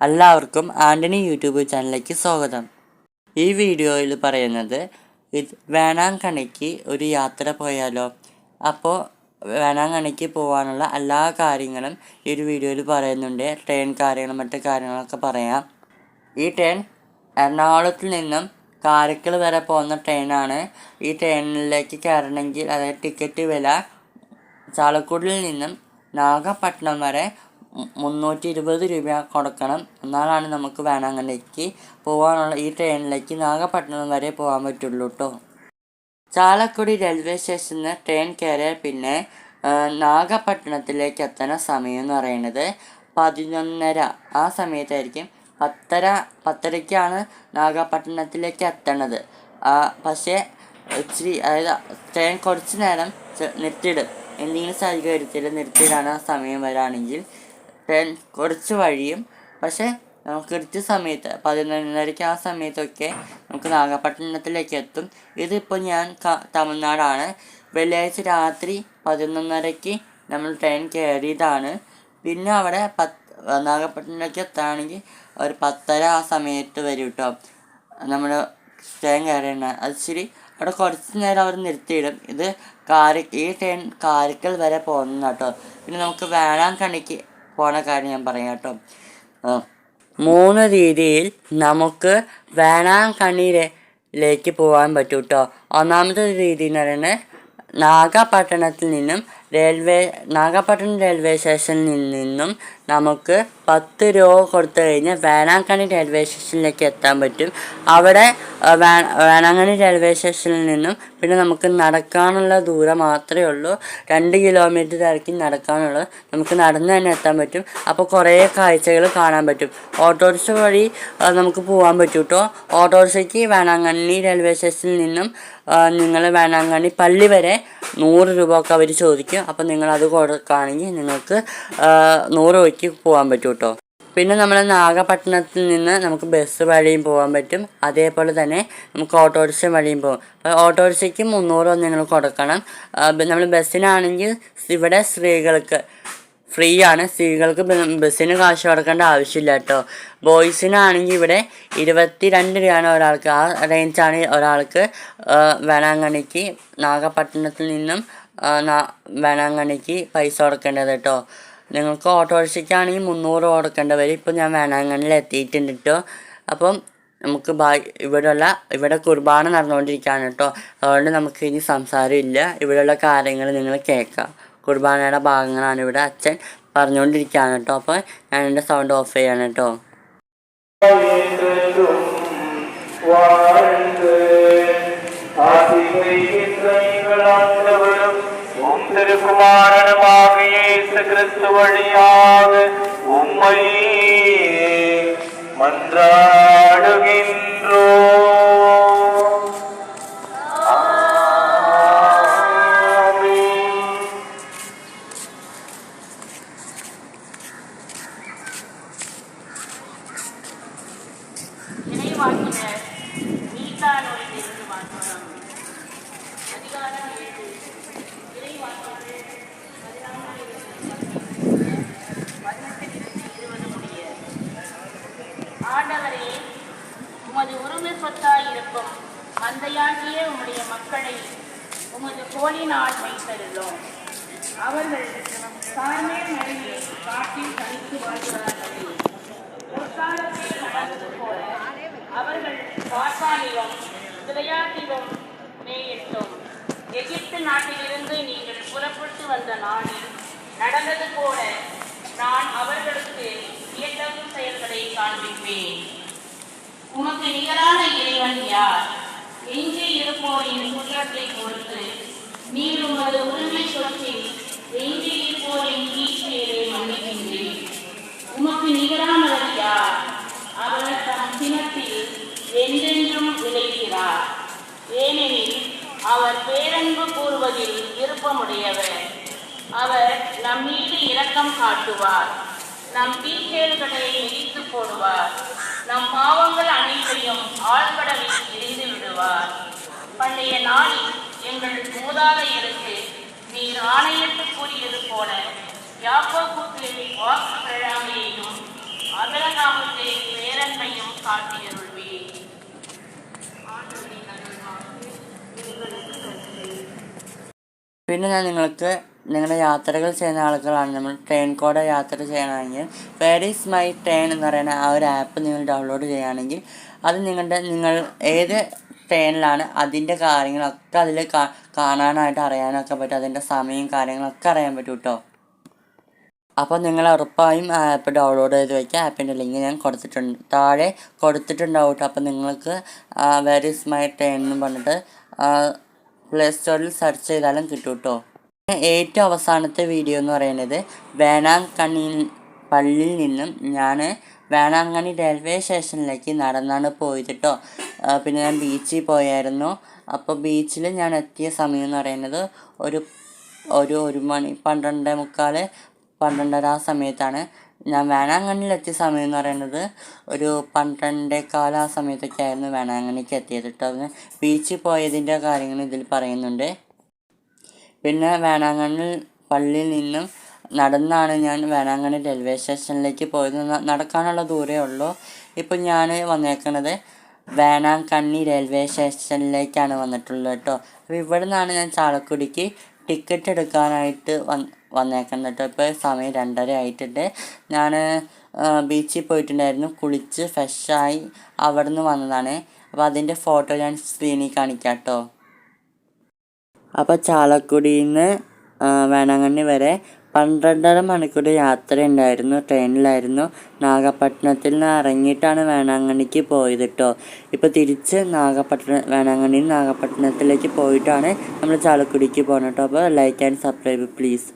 എല്ലാവർക്കും ആന്റണി യൂട്യൂബ് ചാനലിലേക്ക് സ്വാഗതം. ഈ വീഡിയോയിൽ പറയുന്നത് ഇത് വേണാങ്കണിക്ക് ഒരു യാത്ര പോയാലോ? അപ്പോൾ വേണാങ്കണിക്ക് പോകാനുള്ള എല്ലാ കാര്യങ്ങളും ഈ ഒരു വീഡിയോയിൽ പറയുന്നുണ്ട്. ട്രെയിൻ കാര്യങ്ങളും മറ്റു കാര്യങ്ങളൊക്കെ പറയാം. ഈ ട്രെയിൻ എറണാകുളത്തിൽ നിന്നും കാരക്കൽ വരെ പോകുന്ന ട്രെയിനാണ്. ഈ ട്രെയിനിലേക്ക് കയറണമെങ്കിൽ അതായത് ടിക്കറ്റ് വില ചാലക്കുടിയിൽ നിന്നും നാഗപട്ടണം വരെ മുന്നൂറ്റി ഇരുപത് രൂപ കൊടുക്കണം. എന്നാലാണ് നമുക്ക് വേണാങ്കണ്ണിക്ക് പോകാനുള്ള ഈ ട്രെയിനിലേക്ക് നാഗപട്ടണം വരെ പോകാൻ പറ്റുള്ളൂ കേട്ടോ ചാലക്കുടി റെയിൽവേ സ്റ്റേഷനിൽ ട്രെയിൻ കയറിയാൽ പിന്നെ നാഗപട്ടണത്തിലേക്ക് എത്തുന്ന സമയം എന്ന് പറയുന്നത് പതിനൊന്നര. ആ സമയത്തായിരിക്കും. പത്തര പത്തരയ്ക്കാണ് നാഗപട്ടണത്തിലേക്ക് എത്തണത്. പക്ഷേ ഇച്ചിരി അതായത് ട്രെയിൻ കുറച്ച് നേരം നിർത്തിയിടും. എന്തെങ്കിലും സാഹചര്യത്തിൽ നിർത്തിയിടാൻ ആ സമയം വരാണെങ്കിൽ ട്രെയിൻ കുറച്ച് വഴിയും. പക്ഷേ നമുക്ക് കൃത്യ സമയത്ത് പതിനൊന്നരയ്ക്ക് ആ സമയത്തൊക്കെ നമുക്ക് നാഗപട്ടണത്തിലേക്ക് എത്തും. ഇതിപ്പോൾ ഞാൻ തമിഴ്നാടാണ്. വെള്ളിയാഴ്ച രാത്രി പതിനൊന്നരയ്ക്ക് നമ്മൾ ട്രെയിൻ കയറിയതാണ്. പിന്നെ അവിടെ പത്ത് നാഗപട്ടണത്തിലേക്ക് എത്തുകയാണെങ്കിൽ ഒരു പത്തര ആ സമയത്ത് വരും കേട്ടോ. നമ്മൾ ട്രെയിൻ കയറിയാണ് അത് ശരി അവിടെ കുറച്ച് നേരം അവർ നിർത്തിയിടും. ഇത് കാരി ഈ ട്രെയിൻ കാരിക്കൽ വരെ പോകുന്ന കേട്ടോ. പിന്നെ നമുക്ക് വേളാങ്കണ്ണിക്ക് പോണ കാര്യം ഞാൻ പറയാം കേട്ടോ. മൂന്ന് രീതിയിൽ നമുക്ക് വേളാങ്കണ്ണിയിലേക്ക് പോകാൻ പറ്റും കേട്ടോ ഒന്നാമത്തെ രീതി എന്ന് പറയുന്നത് നാഗപട്ടണത്തിൽ നിന്നും റെയിൽവേ നാഗപട്ടണം റെയിൽവേ സ്റ്റേഷനിൽ നിന്നും നമുക്ക് പത്ത് രൂപ കൊടുത്തു കഴിഞ്ഞാൽ വേണാങ്കണി റെയിൽവേ സ്റ്റേഷനിലേക്ക് എത്താൻ പറ്റും. അവിടെ വേണാങ്കണി റെയിൽവേ സ്റ്റേഷനിൽ നിന്നും പിന്നെ നമുക്ക് നടക്കാനുള്ള ദൂരം മാത്രമേ ഉള്ളൂ. രണ്ട് കിലോമീറ്റർ ആയിരിക്കും നടക്കാനുള്ളത്. നമുക്ക് നടന്ന് തന്നെ എത്താൻ പറ്റും. അപ്പോൾ കുറേ കാഴ്ചകൾ കാണാൻ പറ്റും. ഓട്ടോറിക്ഷ വഴി നമുക്ക് പോകാൻ പറ്റും കേട്ടോ ഓട്ടോറിക്ഷയ്ക്ക് വേളാങ്കണ്ണി റെയിൽവേ സ്റ്റേഷനിൽ നിന്നും നിങ്ങൾ വേളാങ്കണ്ണി പള്ളി വരെ നൂറ് രൂപ ഒക്കെ അവർ ചോദിക്കും. അപ്പോൾ നിങ്ങൾ അത് കൊടുക്കുകയാണെങ്കിൽ നിങ്ങൾക്ക് നൂറ് രൂപയ്ക്ക് പോകാൻ പറ്റും കേട്ടോ പിന്നെ നമ്മൾ നാഗപട്ടണത്തിൽ നിന്ന് നമുക്ക് ബസ് വഴിയും പോകാൻ പറ്റും. അതേപോലെ തന്നെ നമുക്ക് ഓട്ടോറിക്ഷ വഴിയും പോകും അപ്പോൾ ഓട്ടോറിക്ഷയ്ക്ക് മുന്നൂറ് നിങ്ങൾ കൊടുക്കണം. നമ്മൾ ബസ്സിനാണെങ്കിൽ ഇവിടെ സ്ത്രീകൾക്ക് ഫ്രീ ആണ് സ്ത്രീകൾക്ക് ബസ്സിന് കാശ് കൊടുക്കേണ്ട ആവശ്യമില്ല കേട്ടോ ബോയ്സിനാണെങ്കിൽ ഇവിടെ ഇരുപത്തി രണ്ട് രൂപയാണ് ഒരാൾക്ക്. ആ റേഞ്ചാണ് ഒരാൾക്ക് വേണാങ്കണിക്ക് നാഗപട്ടണത്തിൽ നിന്നും നാ- പൈസ കൊടുക്കേണ്ടത് കേട്ടോ നിങ്ങൾക്ക് ഓട്ടോറിക്ഷയ്ക്കാണെങ്കിൽ മുന്നൂറ് കൊടുക്കേണ്ട വരും. ഇപ്പം ഞാൻ വേളാങ്കണ്ണിയിൽ എത്തിയിട്ടുണ്ട് കേട്ടോ അപ്പം നമുക്ക് ബാ ഇവിടെയുള്ള ഇവിടെ കുർബാന നടന്നുകൊണ്ടിരിക്കുകയാണ് കേട്ടോ അതുകൊണ്ട് നമുക്ക് ഇനി സംസാരമില്ല ഇവിടെയുള്ള കാര്യങ്ങൾ നിങ്ങൾ കേൾക്കാം. കുർബാനയുടെ ഭാഗങ്ങളാണ് ഇവിടെ അച്ഛൻ പറഞ്ഞുകൊണ്ടിരിക്കുകയാണ് കേട്ടോ അപ്പോൾ ഞാൻ എന്റെ സൗണ്ട് ഓഫ് ചെയ്യാണ് കേട്ടോ திருக்குமாரனுமாக இயேசு கிறிஸ்து வழியாக உம்மை மன்றாடுகின்றோம் ஆமென். மந்தையாகிய உம்முடைய மக்களை உமது கோலினால் வைத்தருளோம் அவர்கள் தாழ்மேல் மழையை காட்டில் தனித்து வாழ்கிறார்களே. முற்காலத்தில் நடந்தது போல அவர்கள் பாசானிலும் திரையாட்டிலும் மேயிட்டோம். எகிப்து நாட்டிலிருந்து நீங்கள் புறப்பட்டு வந்த நாளில் நடந்தது போல நான் அவர்களுக்கு இயற்றவு செயல்களை காண்பிப்பேன். உமக்கு நிகரான இறைவன் யார்? நீர் உமது உரிமை சொத்தில் எஞ்சி இருப்போரின் கீழ்ச்செயலை மன்னிக்கின்றீர் உமக்கு நிகரானவர் யார்? அவர் தம் சினத்தில் என்றென்றும் விளைகிறார் ஏனெனில் அவர் பேரன்பு கூறுவதில் விருப்பமுடையவர். அவர் நம் மீது இரக்கம் காட்டுவார். நம் தீச்செயல்களை மிதித்து போடுவார். நம் பாவங்கள் அனைத்தையும் ஆழ்கடலில் எரிந்து விடுவார் பண்டைய நாளில் எங்கள் மூதாதையருக்கு நீர் ஆணையிட்டு கூறியது போல யாக்கோப்புக்கு வாக்கு பெறாமையையும் அபரகாமுக்கு காட்டியருள்வே ஆண்டவரின் அருள்வாக்கு எங்களுக்கு நன்றி പിന്നെ ഞാൻ നിങ്ങൾക്ക് നിങ്ങളുടെ യാത്രകൾ ചെയ്യുന്ന ആളുകളാണ് നമ്മൾ ട്രെയിൻ കൂടെ യാത്ര ചെയ്യണമെങ്കിൽ വേർ ഈസ് മൈ ട്രെയിൻ എന്ന് പറയുന്ന ആ ഒരു ആപ്പ് നിങ്ങൾ ഡൗൺലോഡ് ചെയ്യുകയാണെങ്കിൽ അത് നിങ്ങളുടെ നിങ്ങൾ ഏത് ട്രെയിനിലാണ് അതിന്റെ കാര്യങ്ങളൊക്കെ അതിൽ കാണാനായിട്ട് അറിയാനൊക്കെ പറ്റും. അതിന്റെ സമയം കാര്യങ്ങളൊക്കെ അറിയാൻ പറ്റും കേട്ടോ അപ്പോൾ നിങ്ങൾ ഉറപ്പായും ആപ്പ് ഡൗൺലോഡ് ചെയ്ത് വയ്ക്കുക ആപ്പിന്റെ ലിങ്ക് ഞാൻ കൊടുത്തിട്ടുണ്ട്. താഴെ കൊടുത്തിട്ടുണ്ടാവും കേട്ടോ അപ്പോൾ നിങ്ങൾക്ക് വെരി മൈ ട്രെയിൻ എന്ന് പറഞ്ഞിട്ട് പ്ലേ സ്റ്റോറിൽ സെർച്ച് ചെയ്താലും കിട്ടും കേട്ടോ ഏറ്റവും അവസാനത്തെ വീഡിയോ എന്ന് പറയുന്നത് വേണാങ്കണ്ണി പള്ളിയിൽ നിന്നും ഞാൻ വേണാങ്കണ്ണി റെയിൽവേ സ്റ്റേഷനിലേക്ക് നടന്നാണ് പോയത് കേട്ടോ പിന്നെ ഞാൻ ബീച്ചിൽ പോയായിരുന്നു. അപ്പോൾ ബീച്ചിൽ ഞാൻ എത്തിയ സമയം എന്ന് പറയുന്നത് ഒരു ഒരു ഒരു മണി പന്ത്രണ്ട് മുക്കാൽ പന്ത്രണ്ടര ആ സമയത്താണ്. ഞാൻ വേണാങ്കണ്ണിയിൽ എത്തിയ സമയം എന്ന് പറയുന്നത് ഒരു പന്ത്രണ്ടേക്കാല ആ സമയത്തൊക്കെ ആയിരുന്നു വേണാങ്കണ്ണിക്ക് എത്തിയത് കേട്ടോ അതിന് ബീച്ചിൽ പോയതിന്റെ കാര്യങ്ങൾ ഇതിൽ പറയുന്നുണ്ട്. പിന്നെ വേണാങ്ങണിൽ പള്ളിയിൽ നിന്നും നടന്നാണ് ഞാൻ വേണാങ്കണ്ണി റെയിൽവേ സ്റ്റേഷനിലേക്ക് പോയത്. നടക്കാനുള്ള ദൂരമേ ഉള്ളൂ. ഇപ്പം ഞാൻ വന്നേക്കണത് വേണാങ്കണ്ണി റെയിൽവേ സ്റ്റേഷനിലേക്കാണ് വന്നിട്ടുള്ളത് കേട്ടോ. അപ്പോൾ ഇവിടെ നിന്നാണ് ഞാൻ ചാലക്കുടിക്ക് ടിക്കറ്റ് എടുക്കാനായിട്ട് വന്ന് വന്നേക്കുന്നത് കേട്ടോ. ഇപ്പോൾ സമയം രണ്ടര ആയിട്ടുണ്ട്. ഞാൻ ബീച്ചിൽ പോയിട്ടുണ്ടായിരുന്നു. കുളിച്ച് ഫ്രഷായി അവിടെ നിന്ന് വന്നതാണ്. അപ്പോൾ അതിന്റെ ഫോട്ടോ ഞാൻ സ്ക്രീനിൽ കാണിക്കാം കേട്ടോ. അപ്പോൾ ചാലക്കുടിയിൽ നിന്ന് വേണാങ്കണ്ണി വരെ പന്ത്രണ്ടര മണിക്കൂർ യാത്രയുണ്ടായിരുന്നു. ട്രെയിനിലായിരുന്നു. നാഗപട്ടണത്തിൽ നിന്ന് ഇറങ്ങിയിട്ടാണ് വേണാങ്കണ്ണിക്ക് പോയത് കേട്ടോ ഇപ്പോൾ തിരിച്ച് നാഗപട്ടണം വേണാങ്കണ്ണിയിൽ നാഗപട്ടണത്തിലേക്ക് പോയിട്ടാണ് നമ്മൾ ചാലക്കുടിക്ക് പോകുന്നത് കേട്ടോ അപ്പോൾ ലൈക്ക് ആൻഡ് സബ്സ്ക്രൈബ് പ്ലീസ്